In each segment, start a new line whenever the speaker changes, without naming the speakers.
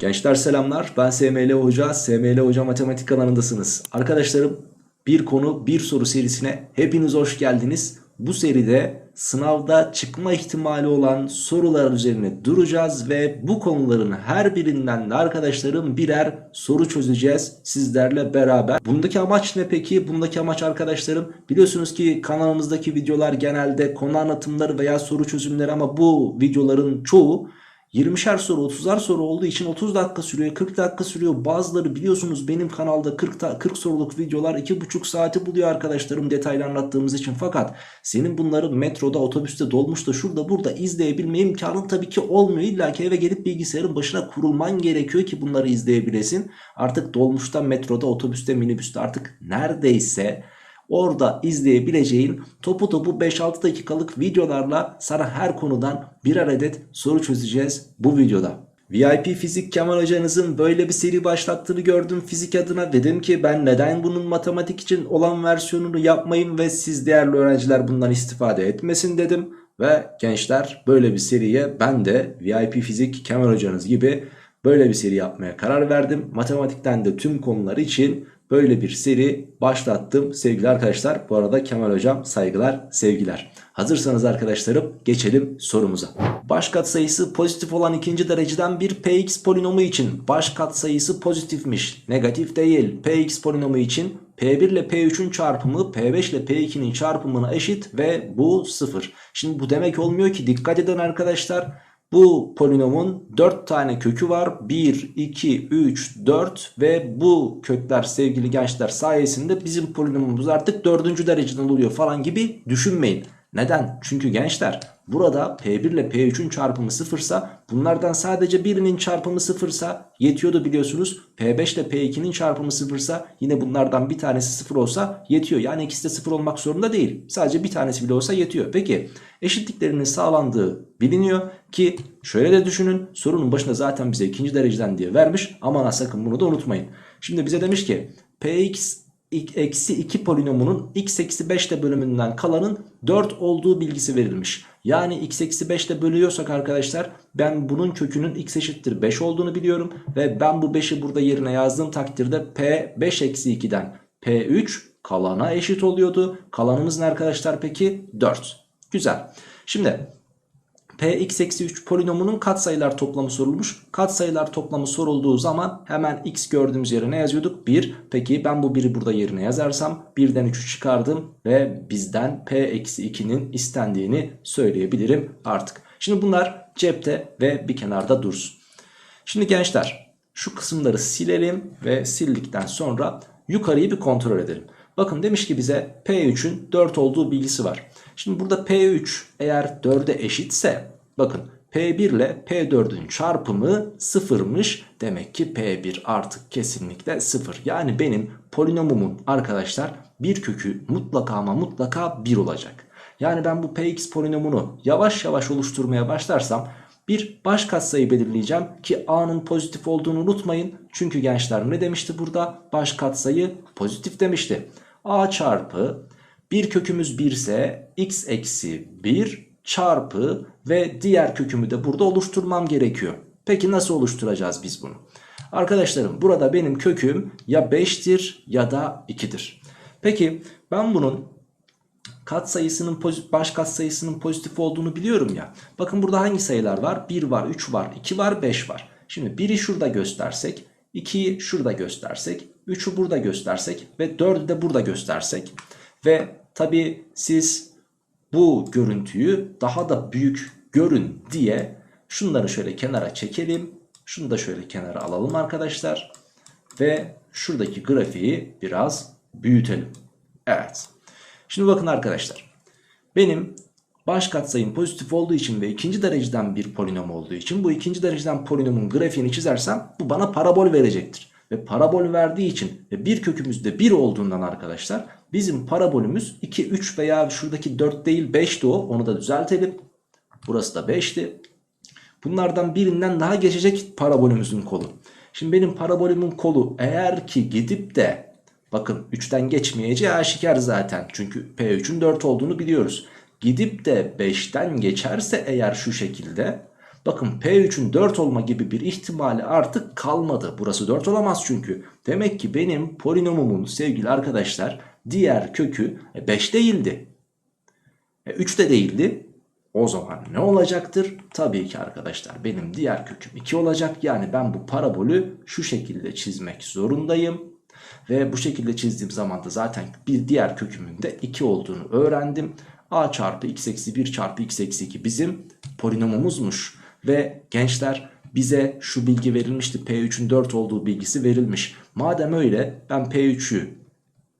Gençler selamlar. Ben SML Hoca. SML Hoca Matematik kanalındasınız. Arkadaşlarım bir konu bir soru serisine hepiniz hoş geldiniz. Bu seride sınavda çıkma ihtimali olan sorular üzerine duracağız ve bu konuların her birinden de arkadaşlarım birer soru çözeceğiz sizlerle beraber. Bundaki amaç ne peki? Bundaki amaç arkadaşlarım biliyorsunuz ki kanalımızdaki videolar genelde konu anlatımları veya soru çözümleri ama bu videoların çoğu 20'şer soru 30'ar soru olduğu için 30 dakika sürüyor 40 dakika sürüyor. Bazıları biliyorsunuz benim kanalda 40, ta- 40 soruluk videolar 2,5 saati buluyor arkadaşlarım detaylı anlattığımız için. Fakat senin bunları metroda otobüste dolmuşta şurada burada izleyebilme imkanın tabii ki olmuyor. İlla eve gelip bilgisayarın başına kurulman gerekiyor ki bunları izleyebilesin. Artık dolmuşta metroda otobüste minibüste artık neredeyse Orada izleyebileceğin topu topu 5-6 dakikalık videolarla sana her konudan birer adet soru çözeceğiz bu videoda. VIP Fizik Kemal hocanızın böyle bir seri başlattığını gördüm fizik adına. Dedim ki ben neden bunun matematik için olan versiyonunu yapmayayım ve siz değerli öğrenciler bundan istifade etmesin dedim. Ve gençler böyle bir seriye ben de VIP Fizik Kemal hocanız gibi böyle bir seri yapmaya karar verdim. Matematikten de tüm konular için böyle bir seri başlattım sevgili arkadaşlar. Bu arada Kemal hocam saygılar sevgiler. Hazırsanız arkadaşlarım geçelim sorumuza. Baş katsayısı pozitif olan ikinci dereceden bir px polinomu için baş katsayısı pozitifmiş. Negatif değil. px polinomu için P1 ile P3'ün çarpımı P5 ile P2'nin çarpımına eşit ve bu 0. Şimdi bu demek olmuyor ki dikkat edin arkadaşlar. Bu polinomun 4 tane kökü var. 1, 2, 3, 4 ve bu kökler sevgili gençler sayesinde bizim polinomumuz artık 4. dereceden oluyor falan gibi düşünmeyin. Neden? Çünkü gençler burada P1 ile P3'ün çarpımı sıfırsa bunlardan sadece birinin çarpımı sıfırsa yetiyordu biliyorsunuz. P5 ile P2'nin çarpımı sıfırsa yine bunlardan bir tanesi sıfır olsa yetiyor. Yani ikisi de sıfır olmak zorunda değil. Sadece bir tanesi bile olsa yetiyor. Peki eşitliklerinin sağlandığı biliniyor ki şöyle de düşünün sorunun başında zaten bize ikinci dereceden diye vermiş. Aman ha sakın bunu da unutmayın. Şimdi bize demiş ki Px eksi 2 polinomunun x eksi 5 ile bölümünden kalanın 4 olduğu bilgisi verilmiş. Yani x eksi 5 ile bölüyorsak arkadaşlar ben bunun kökünün x eşittir 5 olduğunu biliyorum. Ve ben bu 5'i burada yerine yazdığım takdirde p 5 eksi 2'den p3 kalana eşit oluyordu. Kalanımız ne arkadaşlar peki? 4. Güzel. Şimdi Px eksi 3 polinomunun katsayılar toplamı sorulmuş. Katsayılar toplamı sorulduğu zaman hemen x gördüğümüz yere ne yazıyorduk? 1. Peki ben bu 1'i burada yerine yazarsam 1'den 3'ü çıkardım ve bizden p eksi 2'nin istendiğini söyleyebilirim artık. Şimdi bunlar cepte ve bir kenarda dursun. Şimdi gençler şu kısımları silelim ve sildikten sonra yukarıyı bir kontrol edelim. Bakın demiş ki bize P3'ün 4 olduğu bilgisi var. Şimdi burada P3 eğer 4'e eşitse bakın P1 ile P4'ün çarpımı sıfırmış. Demek ki P1 artık kesinlikle sıfır. Yani benim polinomumun arkadaşlar bir kökü mutlaka ama mutlaka 1 olacak. Yani ben bu Px polinomunu yavaş yavaş oluşturmaya başlarsam bir baş katsayı belirleyeceğim ki a'nın pozitif olduğunu unutmayın. Çünkü gençler ne demişti burada? Baş katsayı pozitif demişti. a çarpı bir kökümüz 1 ise x eksi 1 çarpı ve diğer kökümü de burada oluşturmam gerekiyor. Peki nasıl oluşturacağız biz bunu? Arkadaşlarım burada benim köküm ya 5'tir ya da 2'dir. Peki ben bunun katsayısının baş katsayısının pozitif olduğunu biliyorum ya. Bakın burada hangi sayılar var? 1 var, 3 var, 2 var, 5 var. Şimdi 1'i şurada göstersek, 2'yi şurada göstersek, 3'ü burada göstersek ve 4'ü de burada göstersek ve tabi siz bu görüntüyü daha da büyük görün diye şunları şöyle kenara çekelim. Şunu da şöyle kenara alalım arkadaşlar. Ve şuradaki grafiği biraz büyütelim. Evet. Şimdi bakın arkadaşlar. Benim baş katsayım pozitif olduğu için ve ikinci dereceden bir polinom olduğu için bu ikinci dereceden polinomun grafiğini çizersem bu bana parabol verecektir. Ve parabol verdiği için ve bir kökümüzde 1 olduğundan arkadaşlar bizim parabolümüz 2, 3 veya şuradaki 4 değil 5'ti o. Onu da düzeltelim. Burası da 5'ti. Bunlardan birinden daha geçecek parabolümüzün kolu. Şimdi benim parabolümün kolu eğer ki gidip de bakın 3'ten geçmeyeceği aşikar zaten. Çünkü P3'ün 4 olduğunu biliyoruz. Gidip de 5'ten geçerse eğer şu şekilde Bakın P3'ün 4 olma gibi bir ihtimali artık kalmadı. Burası 4 olamaz çünkü. Demek ki benim polinomumun sevgili arkadaşlar diğer kökü 5 değildi. E, 3 de değildi. O zaman ne olacaktır? Tabii ki arkadaşlar benim diğer köküm 2 olacak. Yani ben bu parabolü şu şekilde çizmek zorundayım. Ve bu şekilde çizdiğim zaman da zaten bir diğer kökümün de 2 olduğunu öğrendim. a çarpı x eksi 1 çarpı x eksi 2 bizim polinomumuzmuş. Ve gençler bize şu bilgi verilmişti. P3'ün 4 olduğu bilgisi verilmiş. Madem öyle ben P3'ü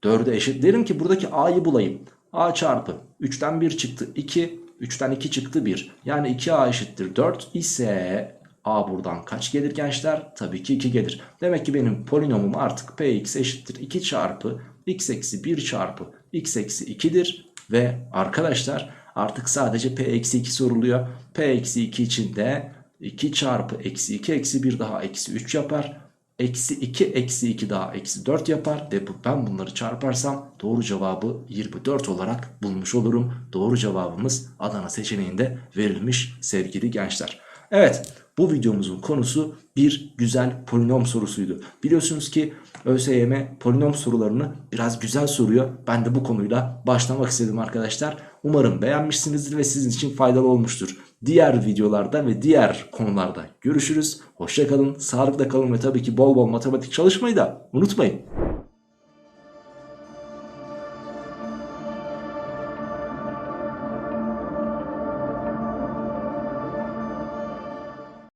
4'e eşitlerim ki buradaki a'yı bulayım. a çarpı 3'ten 1 çıktı 2. 3'ten 2 çıktı 1. Yani 2a eşittir 4 ise a buradan kaç gelir gençler? Tabii ki 2 gelir. Demek ki benim polinomum artık px eşittir 2 çarpı x eksi 1 çarpı x eksi 2'dir. Ve arkadaşlar artık sadece p eksi 2 soruluyor. p eksi 2 için de 2 çarpı eksi 2 eksi 1 daha eksi 3 yapar. Eksi 2 eksi 2 daha eksi 4 yapar. Ve ben bunları çarparsam doğru cevabı 24 olarak bulmuş olurum. Doğru cevabımız Adana seçeneğinde verilmiş sevgili gençler. Evet bu videomuzun konusu bir güzel polinom sorusuydu. Biliyorsunuz ki ÖSYM polinom sorularını biraz güzel soruyor. Ben de bu konuyla başlamak istedim arkadaşlar. Umarım beğenmişsinizdir ve sizin için faydalı olmuştur. Diğer videolarda ve diğer konularda görüşürüz. Hoşçakalın, sağlıkla kalın ve tabii ki bol bol matematik çalışmayı da unutmayın.